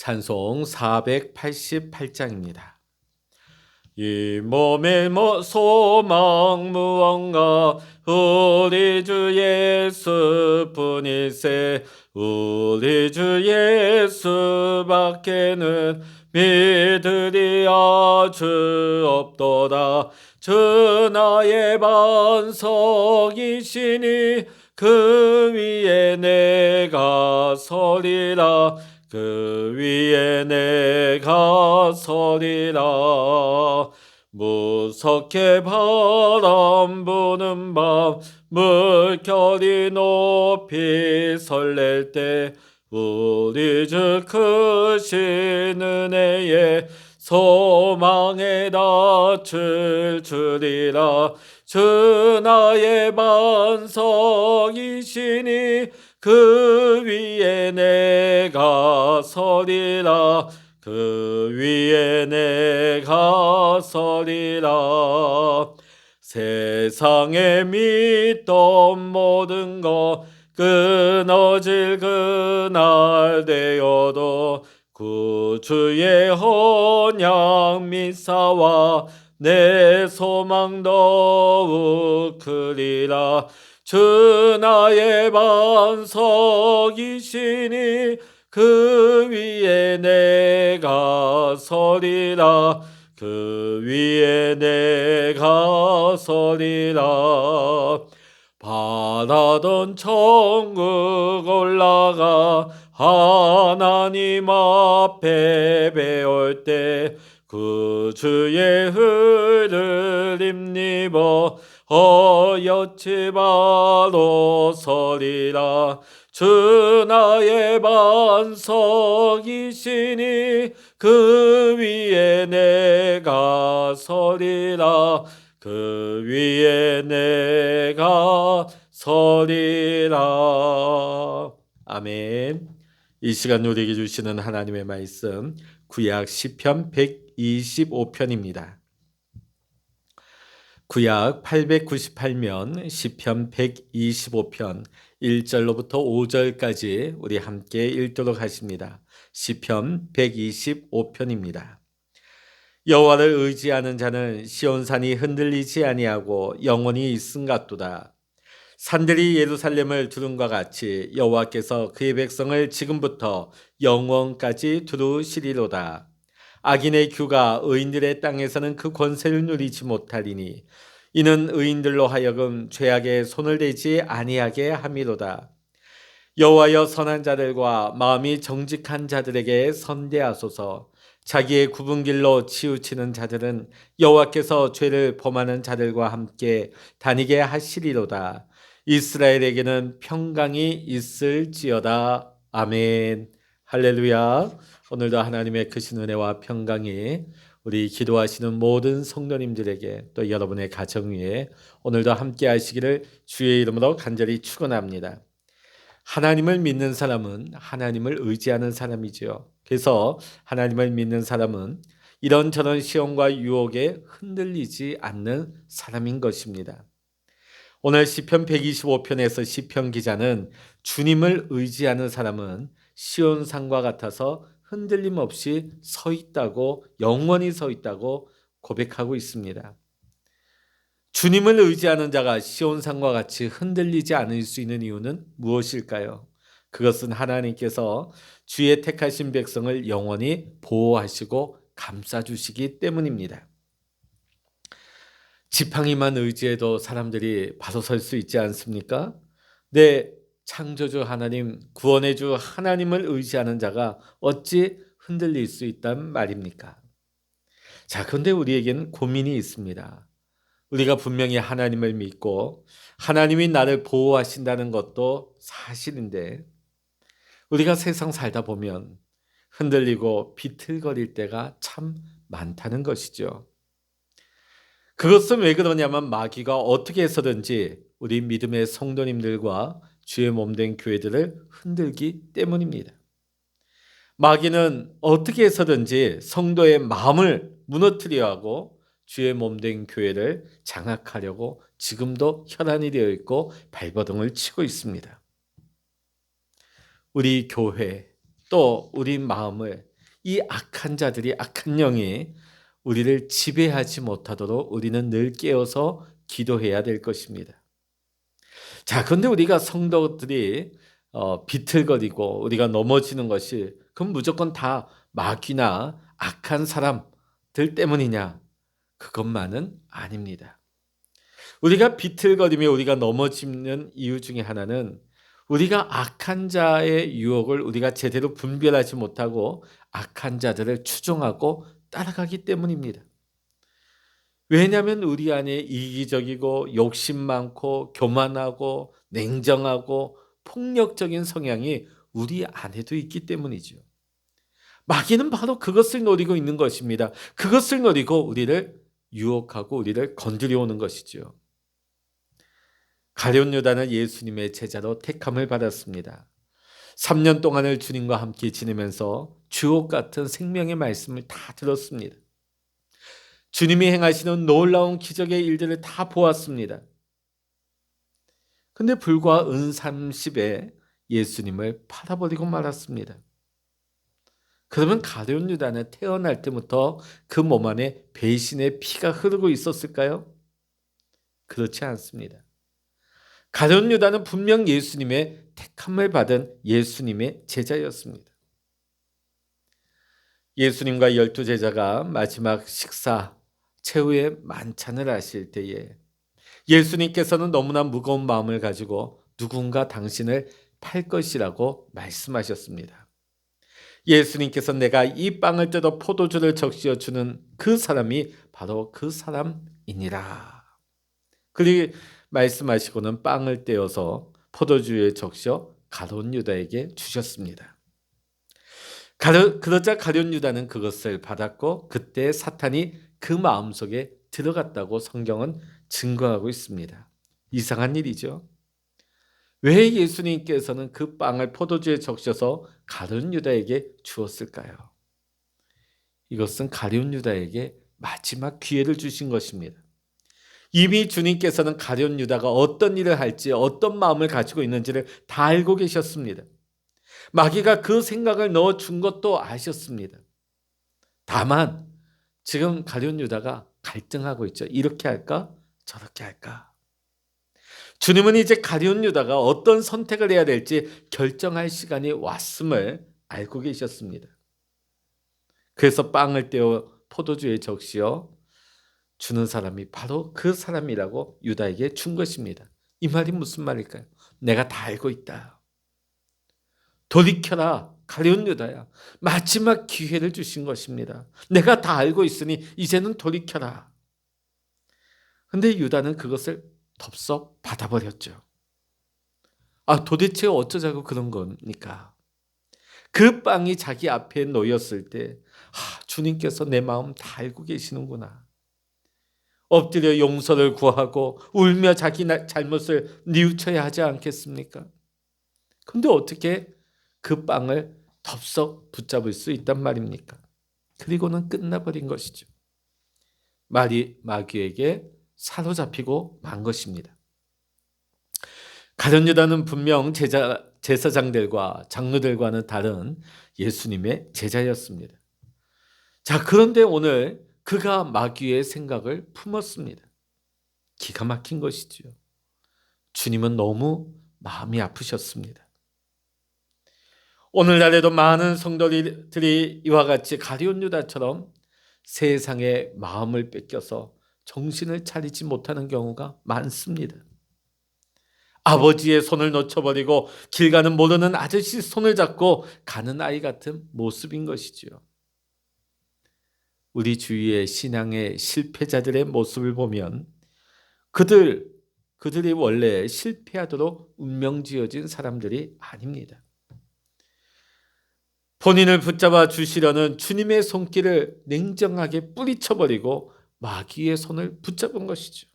찬송 488장입니다. 이 몸의 뭐 소망 무언가 우리 주 예수뿐이세 우리 주 예수밖에는 믿으리 아주 없도다 주 나의 반석이시니 그 위에 내가 서리라 그 위에 내가 서리라. 무섭게 바람 부는 밤 물결이 높이 설렐 때 우리 주 크신 은혜에 소망에 닿을 줄이라. 주 나의 반석이시니 그 위에 내가 서리라. 그 위에 내가 서리라. 세상에 믿던 모든 것 끊어질 그날 되어도 구주의 언약 미사와 내 소망 더욱 크리라 주 나의 반석이시니 그 위에 내가 서리라. 그 위에 내가 서리라. 바라던 천국 올라가 하나님 앞에 배울 때 그 주의 흐름 입어 어여치 바로 서리라. 주 나의 반석이시니 그 위에 내가 서리라. 그 위에 내가 서리라. 아멘. 이 시간 우리에게 주시는 하나님의 말씀 구약 시편 125편입니다. 구약 898면 시편 125편 1절로부터 5절까지 우리 함께 읽도록 하십니다. 시편 125편입니다. 여호와를 의지하는 자는 시온산이 흔들리지 아니하고 영원히 있음 같도다. 산들이 예루살렘을 두른과 같이 여호와께서 그의 백성을 지금부터 영원까지 두루시리로다. 악인의 규가 의인들의 땅에서는 그 권세를 누리지 못하리니 이는 의인들로 하여금 죄악에 손을 대지 아니하게 함이로다. 여호와여 선한 자들과 마음이 정직한 자들에게 선대하소서. 자기의 굽은 길로 치우치는 자들은 여호와께서 죄를 범하는 자들과 함께 다니게 하시리로다. 이스라엘에게는 평강이 있을지어다. 아멘. 할렐루야. 오늘도 하나님의 크신 은혜와 평강이 우리 기도하시는 모든 성도님들에게 또 여러분의 가정 위에 오늘도 함께 하시기를 주의 이름으로 간절히 축원합니다. 하나님을 믿는 사람은 하나님을 의지하는 사람이지요. 그래서 하나님을 믿는 사람은 이런저런 시험과 유혹에 흔들리지 않는 사람인 것입니다. 오늘 시편 125편에서 시편 기자는 주님을 의지하는 사람은 시온산과 같아서 흔들림 없이 서 있다고 영원히 서 있다고 고백하고 있습니다. 주님을 의지하는 자가 시온산과 같이 흔들리지 않을 수 있는 이유는 무엇일까요? 그것은 하나님께서 주의 택하신 백성을 영원히 보호하시고 감싸 주시기 때문입니다. 지팡이만 의지해도 사람들이 바로 설 수 있지 않습니까? 내 창조주 하나님, 구원의 주 하나님을 의지하는 자가 어찌 흔들릴 수 있단 말입니까? 자, 그런데 우리에게는 고민이 있습니다. 우리가 분명히 하나님을 믿고 하나님이 나를 보호하신다는 것도 사실인데 우리가 세상 살다 보면 흔들리고 비틀거릴 때가 참 많다는 것이죠. 그것은 왜 그러냐면 마귀가 어떻게 해서든지 우리 믿음의 성도님들과 주의 몸된 교회들을 흔들기 때문입니다. 마귀는 어떻게 해서든지 성도의 마음을 무너뜨려 하고 주의 몸된 교회를 장악하려고 지금도 혈안이 되어 있고 발버둥을 치고 있습니다. 우리 교회 또 우리 마음을 이 악한 자들이 악한 영이 우리를 지배하지 못하도록 우리는 늘 깨어서 기도해야 될 것입니다. 자, 그런데 우리가 성도들이 어, 비틀거리고 우리가 넘어지는 것이 그럼 무조건 다 마귀나 악한 사람들 때문이냐? 그것만은 아닙니다. 우리가 비틀거리며 우리가 넘어지는 이유 중에 하나는 우리가 악한 자의 유혹을 우리가 제대로 분별하지 못하고 악한 자들을 추종하고 따라가기 때문입니다. 왜냐하면 우리 안에 이기적이고 욕심 많고 교만하고 냉정하고 폭력적인 성향이 우리 안에도 있기 때문이죠. 마귀는 바로 그것을 노리고 있는 것입니다. 그것을 노리고 우리를 유혹하고 우리를 건드려 오는 것이죠. 가룟 유다는 예수님의 제자로 택함을 받았습니다. 3년 동안을 주님과 함께 지내면서 주옥 같은 생명의 말씀을 다 들었습니다. 주님이 행하시는 놀라운 기적의 일들을 다 보았습니다. 근데 불과 은 30에 예수님을 팔아버리고 말았습니다. 그러면 가룟 유다는 태어날 때부터 그 몸 안에 배신의 피가 흐르고 있었을까요? 그렇지 않습니다. 가룟 유다는 분명 예수님의 택함을 받은 예수님의 제자였습니다. 예수님과 열두 제자가 마지막 식사 최후의 만찬을 하실 때에 예수님께서는 너무나 무거운 마음을 가지고 누군가 당신을 팔 것이라고 말씀하셨습니다. 예수님께서 내가 이 빵을 뜯어 포도주를 적시어 주는 그 사람이 바로 그 사람이니라. 그리고 말씀하시고는 빵을 떼어서 포도주에 적셔 가론 유다에게 주셨습니다. 가르, 그러자 가룟 유다는 그것을 받았고 그때 사탄이 그 마음속에 들어갔다고 성경은 증거하고 있습니다. 이상한 일이죠. 왜 예수님께서는 그 빵을 포도주에 적셔서 가룟 유다에게 주었을까요? 이것은 가룟 유다에게 마지막 기회를 주신 것입니다. 이미 주님께서는 가룟 유다가 어떤 일을 할지 어떤 마음을 가지고 있는지를 다 알고 계셨습니다. 마귀가 그 생각을 넣어 준 것도 아셨습니다. 다만 지금 가룟 유다가 갈등하고 있죠. 이렇게 할까? 저렇게 할까? 주님은 이제 가룟 유다가 어떤 선택을 해야 될지 결정할 시간이 왔음을 알고 계셨습니다. 그래서 빵을 떼어 포도주에 적시어 주는 사람이 바로 그 사람이라고 유다에게 준 것입니다. 이 말이 무슨 말일까요? 내가 다 알고 있다. 돌이켜라. 가룟 유다야. 마지막 기회를 주신 것입니다. 내가 다 알고 있으니 이제는 돌이켜라. 근데 유다는 그것을 덥석 받아버렸죠. 아, 도대체 어쩌자고 그런 겁니까? 그 빵이 자기 앞에 놓였을 때, 아, 주님께서 내 마음 다 알고 계시는구나. 엎드려 용서를 구하고 울며 자기 잘못을 뉘우쳐야 하지 않겠습니까? 근데 어떻게 그 빵을 덥석 붙잡을 수 있단 말입니까? 그리고는 끝나버린 것이죠. 말이 마귀에게 사로잡히고 만 것입니다. 가룟 유다는 분명 제자 제사장들과 장로들과는 다른 예수님의 제자였습니다. 자, 그런데 오늘 그가 마귀의 생각을 품었습니다. 기가 막힌 것이지요. 주님은 너무 마음이 아프셨습니다. 오늘날에도 많은 성도들이 이와 같이 가리온 유다처럼 세상의 마음을 뺏겨서 정신을 차리지 못하는 경우가 많습니다. 아버지의 손을 놓쳐버리고 길 가는 모르는 아저씨 손을 잡고 가는 아이 같은 모습인 것이지요. 우리 주위의 신앙의 실패자들의 모습을 보면 그들 그들이 원래 실패하도록 운명지어진 사람들이 아닙니다. 본인을 붙잡아 주시려는 주님의 손길을 냉정하게 뿌리쳐버리고 마귀의 손을 붙잡은 것이죠.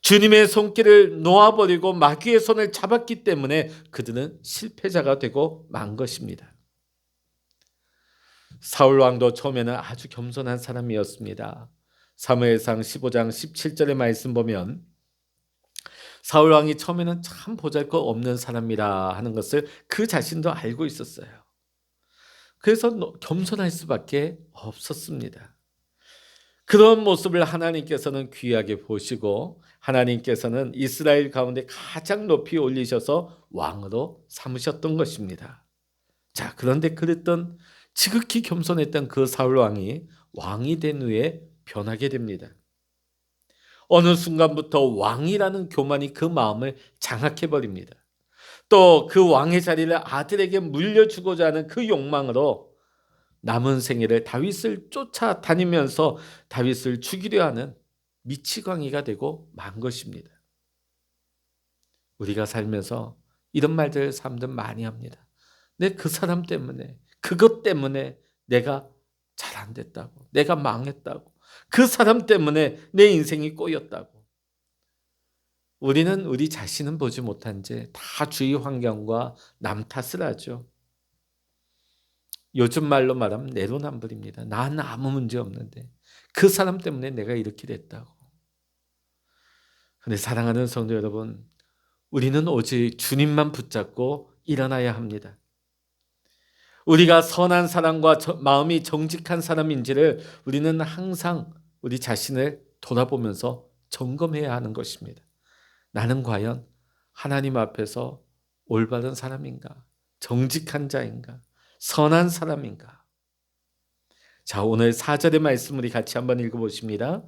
주님의 손길을 놓아버리고 마귀의 손을 잡았기 때문에 그들은 실패자가 되고 만 것입니다. 사울 왕도 처음에는 아주 겸손한 사람이었습니다. 사무엘상 15장 17절의 말씀 보면 사울 왕이 처음에는 참 보잘것 없는 사람이라 하는 것을 그 자신도 알고 있었어요. 그래서 겸손할 수밖에 없었습니다. 그런 모습을 하나님께서는 귀하게 보시고 하나님께서는 이스라엘 가운데 가장 높이 올리셔서 왕으로 삼으셨던 것입니다. 자, 그런데 그랬던 지극히 겸손했던 그 사울 왕이 왕이 된 후에 변하게 됩니다. 어느 순간부터 왕이라는 교만이 그 마음을 장악해 버립니다. 또 그 왕의 자리를 아들에게 물려주고자 하는 그 욕망으로 남은 생애를 다윗을 쫓아다니면서 다윗을 죽이려 하는 미치광이가 되고 만 것입니다. 우리가 살면서 이런 말들 사람들 많이 합니다. 내 그 사람 때문에 그것 때문에 내가 잘 안 됐다고 내가 망했다고 그 사람 때문에 내 인생이 꼬였다고 우리는 우리 자신은 보지 못한 채 다 주위 환경과 남 탓을 하죠. 요즘 말로 말하면 내로남불입니다. 난 아무 문제 없는데 그 사람 때문에 내가 이렇게 됐다고. 근데 사랑하는 성도 여러분, 우리는 오직 주님만 붙잡고 일어나야 합니다. 우리가 선한 사람과 마음이 정직한 사람인지를 우리는 항상 우리 자신을 돌아보면서 점검해야 하는 것입니다. 나는 과연 하나님 앞에서 올바른 사람인가? 정직한 자인가? 선한 사람인가? 자, 오늘 4절의 말씀 우리 같이 한번 읽어 보십니다.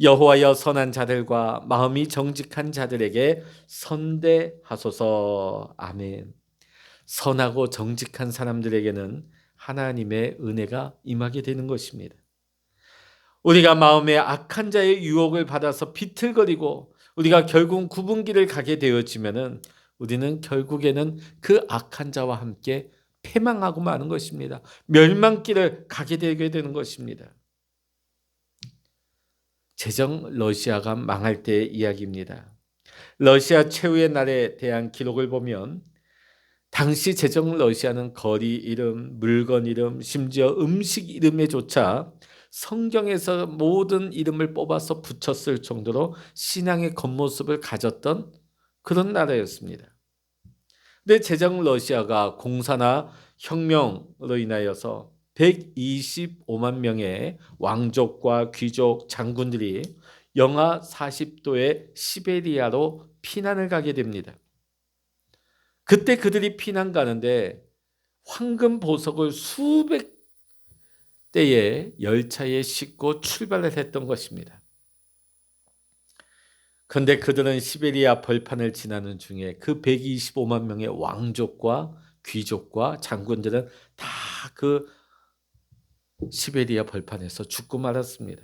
여호와여 선한 자들과 마음이 정직한 자들에게 선대하소서. 아멘. 선하고 정직한 사람들에게는 하나님의 은혜가 임하게 되는 것입니다. 우리가 마음에 악한 자의 유혹을 받아서 비틀거리고 우리가 결국 구분기를 가게 되어지면은 우리는 결국에는 그 악한 자와 함께 패망하고 마는 것입니다. 멸망길을 가게 되게 되는 것입니다. 제정 러시아가 망할 때의 이야기입니다. 러시아 최후의 날에 대한 기록을 보면 당시 제정 러시아는 거리 이름, 물건 이름, 심지어 음식 이름에조차 성경에서 모든 이름을 뽑아서 붙였을 정도로 신앙의 겉모습을 가졌던 그런 나라였습니다. 근데 제정 러시아가 공사나 혁명으로 인하여서 125만 명의 왕족과 귀족, 장군들이 영하 40도의 시베리아로 피난을 가게 됩니다. 그때 그들이 피난 가는데 황금 보석을 수백 대의 열차에 싣고 출발을 했던 것입니다. 그런데 그들은 시베리아 벌판을 지나는 중에 그 125만 명의 왕족과 귀족과 장군들은 다 그 시베리아 벌판에서 죽고 말았습니다.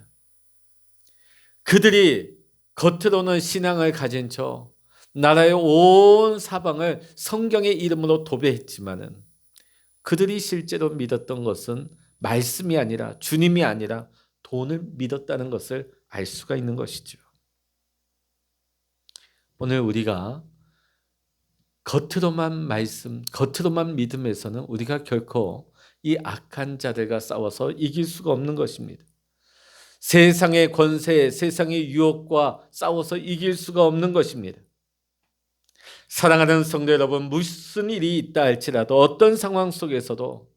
그들이 겉으로는 신앙을 가진 척 나라의 온 사방을 성경의 이름으로 도배했지만은 그들이 실제로 믿었던 것은 말씀이 아니라 주님이 아니라 돈을 믿었다는 것을 알 수가 있는 것이죠. 오늘 우리가 겉으로만 말씀, 겉으로만 믿음에서는 우리가 결코 이 악한 자들과 싸워서 이길 수가 없는 것입니다. 세상의 권세, 세상의 유혹과 싸워서 이길 수가 없는 것입니다. 사랑하는 성도 여러분, 무슨 일이 있다 할지라도 어떤 상황 속에서도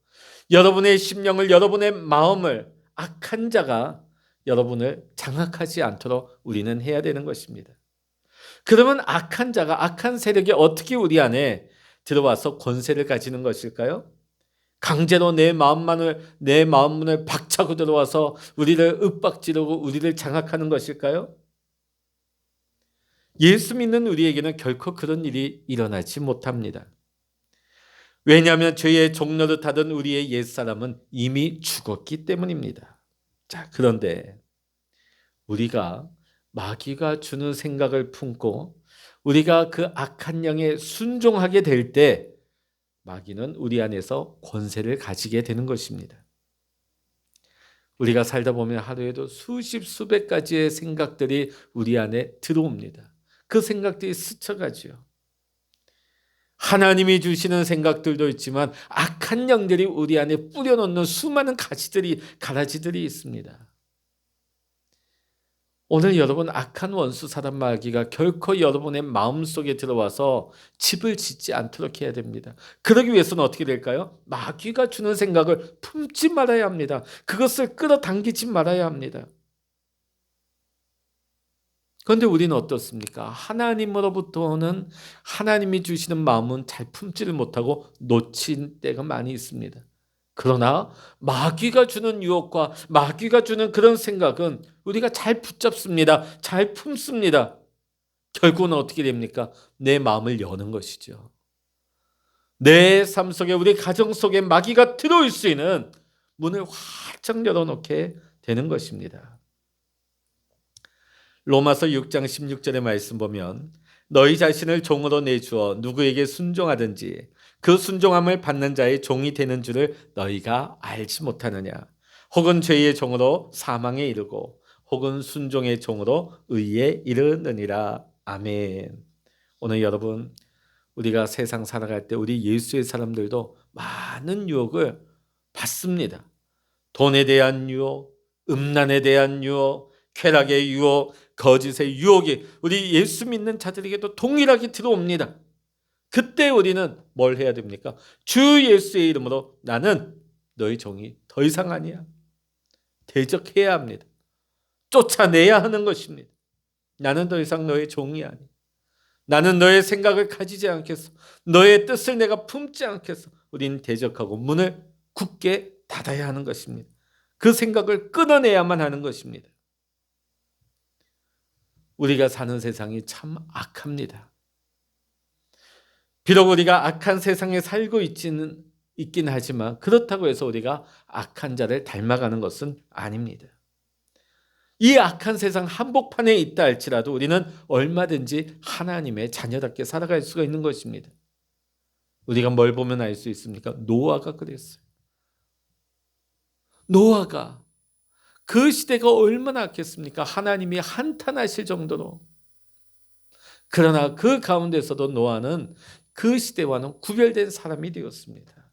여러분의 심령을, 여러분의 마음을 악한 자가 여러분을 장악하지 않도록 우리는 해야 되는 것입니다. 그러면 악한 자가 악한 세력이 어떻게 우리 안에 들어와서 권세를 가지는 것일까요? 강제로 내 마음만을 내 마음문을 박차고 들어와서 우리를 윽박지르고 우리를 장악하는 것일까요? 예수 믿는 우리에게는 결코 그런 일이 일어나지 못합니다. 왜냐하면 죄의 종로를 타던 우리의 옛사람은 이미 죽었기 때문입니다. 자, 그런데 우리가 마귀가 주는 생각을 품고 우리가 그 악한 영에 순종하게 될 때 마귀는 우리 안에서 권세를 가지게 되는 것입니다. 우리가 살다 보면 하루에도 수십 수백 가지의 생각들이 우리 안에 들어옵니다. 그 생각들이 스쳐가지요. 하나님이 주시는 생각들도 있지만 악한 영들이 우리 안에 뿌려놓는 수많은 가지들이 가라지들이 있습니다. 오늘 여러분 악한 원수 사람 마귀가 결코 여러분의 마음속에 들어와서 집을 짓지 않도록 해야 됩니다. 그러기 위해서는 어떻게 될까요? 마귀가 주는 생각을 품지 말아야 합니다. 그것을 끌어당기지 말아야 합니다. 그런데 우리는 어떻습니까? 하나님으로부터는 하나님이 주시는 마음은 잘 품지를 못하고 놓친 때가 많이 있습니다. 그러나 마귀가 주는 유혹과 마귀가 주는 그런 생각은 우리가 잘 붙잡습니다. 잘 품습니다. 결국은 어떻게 됩니까? 내 마음을 여는 것이죠. 내 삶 속에 우리 가정 속에 마귀가 들어올 수 있는 문을 활짝 열어놓게 되는 것입니다. 로마서 6장 16절의 말씀 보면 너희 자신을 종으로 내주어 누구에게 순종하든지 그 순종함을 받는 자의 종이 되는 줄을 너희가 알지 못하느냐 혹은 죄의 종으로 사망에 이르고 혹은 순종의 종으로 의에 이르느니라 아멘. 오늘 여러분 우리가 세상 살아갈 때 우리 예수의 사람들도 많은 유혹을 받습니다. 돈에 대한 유혹, 음란에 대한 유혹, 쾌락의 유혹, 거짓의 유혹이 우리 예수 믿는 자들에게도 동일하게 들어옵니다. 그때 우리는 뭘 해야 됩니까? 주 예수의 이름으로 나는 너희 종이 더 이상 아니야. 대적해야 합니다. 쫓아내야 하는 것입니다. 나는 더 이상 너의 종이 아니. 나는 너의 생각을 가지지 않겠어. 너의 뜻을 내가 품지 않겠어. 우린 대적하고 문을 굳게 닫아야 하는 것입니다. 그 생각을 끊어내야만 하는 것입니다. 우리가 사는 세상이 참 악합니다. 비록 우리가 악한 세상에 살고 있지는 있긴 하지만 그렇다고 해서 우리가 악한 자를 닮아가는 것은 아닙니다. 이 악한 세상 한복판에 있다 할지라도 우리는 얼마든지 하나님의 자녀답게 살아갈 수가 있는 것입니다. 우리가 뭘 보면 알 수 있습니까? 노아가 그랬어요. 노아가 그 시대가 얼마나 악했습니까? 하나님이 한탄하실 정도로. 그러나 그 가운데서도 노아는 그 시대와는 구별된 사람이 되었습니다.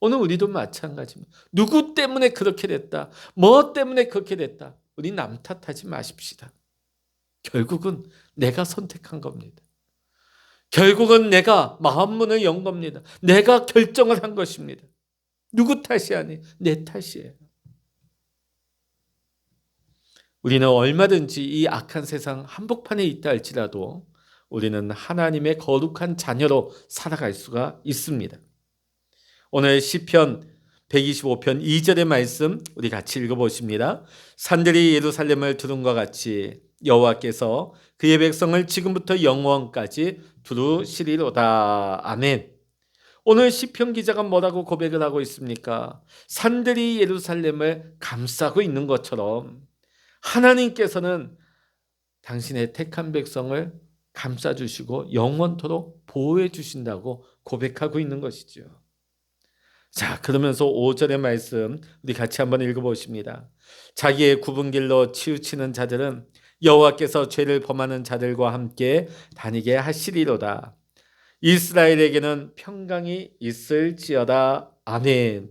오늘 우리도 마찬가지입니다. 누구 때문에 그렇게 됐다. 뭐 때문에 그렇게 됐다. 우리 남 탓하지 마십시다. 결국은 내가 선택한 겁니다. 결국은 내가 마음문을 연 겁니다. 내가 결정을 한 것입니다. 누구 탓이 아니, 내 탓이에요. 우리는 얼마든지 이 악한 세상 한복판에 있다 할지라도 우리는 하나님의 거룩한 자녀로 살아갈 수가 있습니다. 오늘 시편 125편 2절의 말씀 우리 같이 읽어 보십니다. 산들이 예루살렘을 것 같이 여호와께서 그의 백성을 지금부터 영원까지 두루시리로다. 아멘. 오늘 시편 기자가 뭐라고 고백을 하고 있습니까? 산들이 예루살렘을 감싸고 있는 것처럼 하나님께서는 당신의 택한 백성을 감싸 주시고 영원토록 보호해 주신다고 고백하고 있는 것이죠. 자, 그러면서 5절의 말씀 우리 같이 한번 읽어 보십니다. 자기의 굽은 길로 치우치는 자들은 여호와께서 죄를 범하는 자들과 함께 다니게 하시리로다. 이스라엘에게는 평강이 있을지어다. 아멘.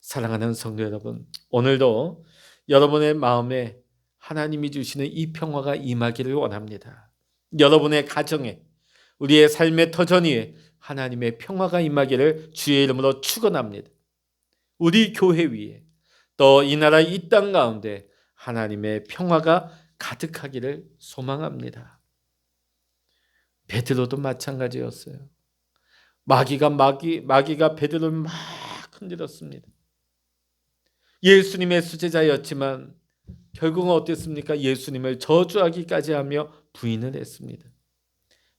사랑하는 성도 여러분, 오늘도 여러분의 마음에 하나님이 주시는 이 평화가 임하기를 원합니다. 여러분의 가정에 우리의 삶의 터전 위에 하나님의 평화가 임하기를 주의 이름으로 축원합니다. 우리 교회 위에 또 이 나라 이 땅 가운데 하나님의 평화가 가득하기를 소망합니다. 베드로도 마찬가지였어요. 마귀가 마귀 마귀가 베드로를 막 흔들었습니다. 예수님의 수제자였지만 결국은 어땠습니까? 예수님을 저주하기까지 하며 부인을 했습니다.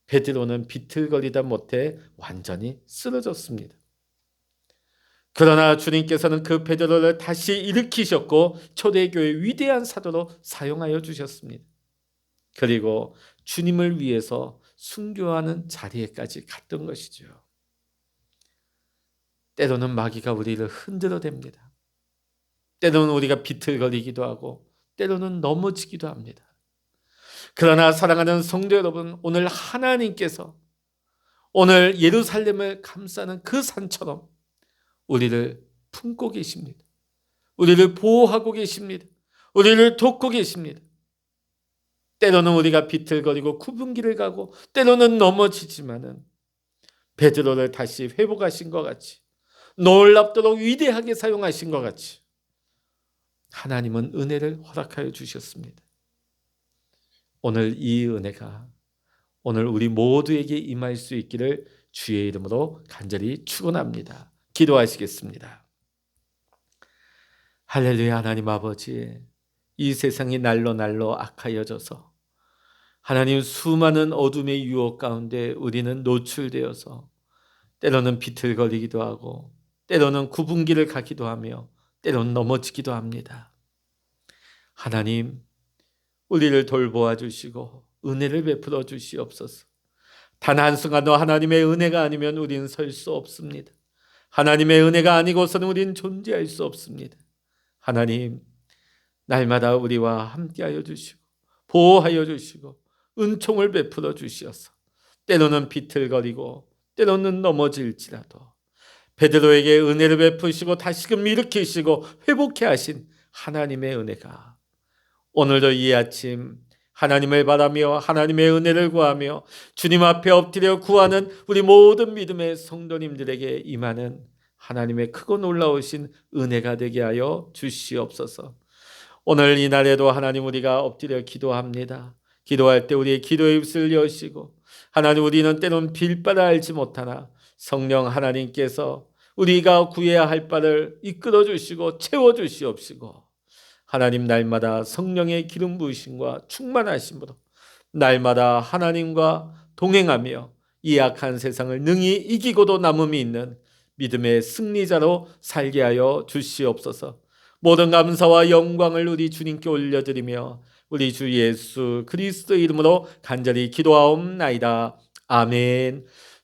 베드로는 비틀거리다 못해 완전히 쓰러졌습니다. 그러나 주님께서는 그 베드로를 다시 일으키셨고 초대교회 위대한 사도로 사용하여 주셨습니다. 그리고 주님을 위해서 순교하는 자리에까지 갔던 것이죠. 때로는 마귀가 우리를 흔들어 댑니다. 때로는 우리가 비틀거리기도 하고 때로는 넘어지기도 합니다. 그러나 사랑하는 성도 여러분, 오늘 하나님께서 오늘 예루살렘을 감싸는 그 산처럼 우리를 품고 계십니다. 우리를 보호하고 계십니다. 우리를 돕고 계십니다. 때로는 우리가 비틀거리고 구분기를 가고 때로는 넘어지지만은 베드로를 다시 회복하신 것 같이 놀랍도록 위대하게 사용하신 것 같이 하나님은 은혜를 허락하여 주셨습니다. 오늘 이 은혜가 오늘 우리 모두에게 임할 수 있기를 주의 이름으로 간절히 축원합니다. 기도하시겠습니다. 할렐루야 하나님 아버지 이 세상이 날로 날로 악하여져서 하나님 수많은 어둠의 유혹 가운데 우리는 노출되어서 때로는 비틀거리기도 하고 때로는 구분기를 가기도 하며 때로는 넘어지기도 합니다. 하나님 우리를 돌보아 주시고 은혜를 베풀어 주시옵소서. 단 한순간도 하나님의 은혜가 아니면 우리는 설수 없습니다. 하나님의 은혜가 아니고서는 우리는 존재할 수 없습니다. 하나님, 날마다 우리와 함께하여 주시고, 보호하여 주시고, 은총을 베풀어 주시어서, 때로는 비틀거리고, 때로는 넘어질지라도, 베드로에게 은혜를 베푸시고, 다시금 일으키시고, 회복해 하신 하나님의 은혜가, 오늘도 이 아침, 하나님을 바라며 하나님의 은혜를 구하며 주님 앞에 엎드려 구하는 우리 모든 믿음의 성도님들에게 임하는 하나님의 크고 놀라우신 은혜가 되게 하여 주시옵소서. 오늘 이 날에도 하나님 우리가 엎드려 기도합니다. 기도할 때 우리의 기도의 입술 여시고 하나님 우리는 때론 빌 바를 알지 못하나 성령 하나님께서 우리가 구해야 할 바를 이끌어 주시고 채워 주시옵시고 하나님 날마다 성령의 기름 부으심과 충만하심으로 날마다 하나님과 동행하며 이 악한 세상을 능히 이기고도 남음이 있는 믿음의 승리자로 살게 하여 주시옵소서. 모든 감사와 영광을 우리 주님께 올려드리며 우리 주 예수 그리스도 이름으로 간절히 기도하옵나이다. 아멘.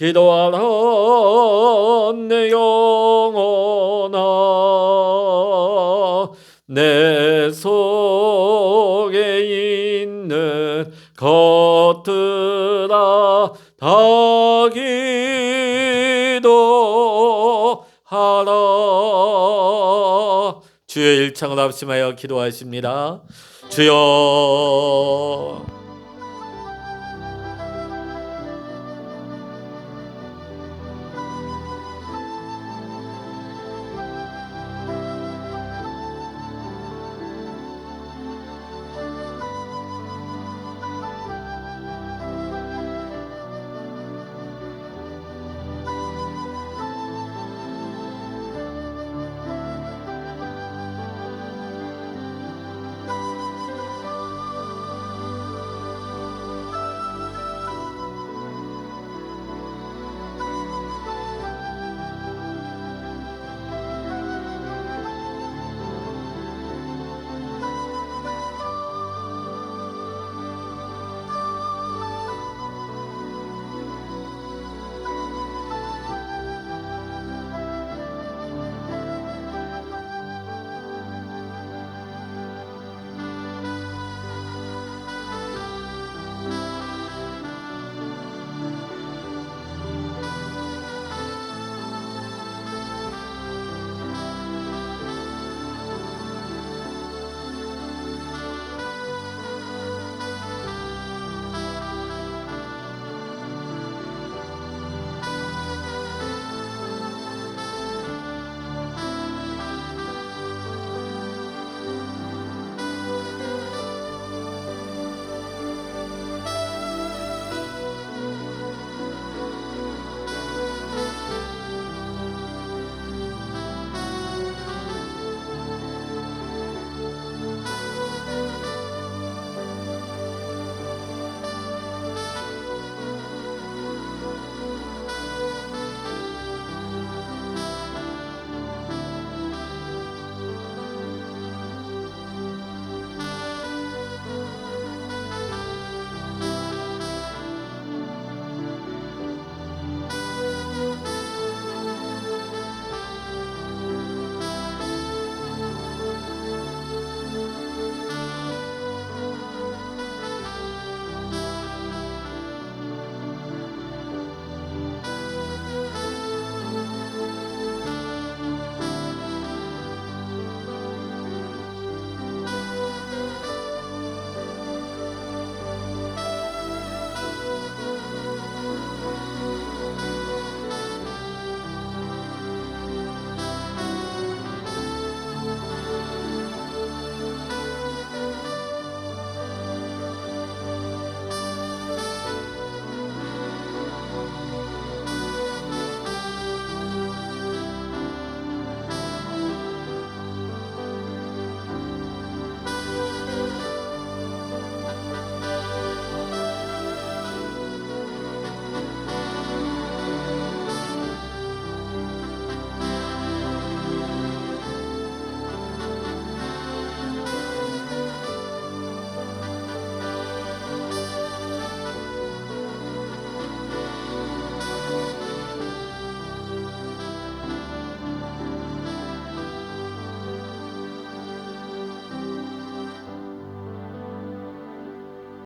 기도하라 내 영혼아 내 속에 있는 것들아 다 기도하라. 주의 일창을 합심하여 기도하십니다. 주여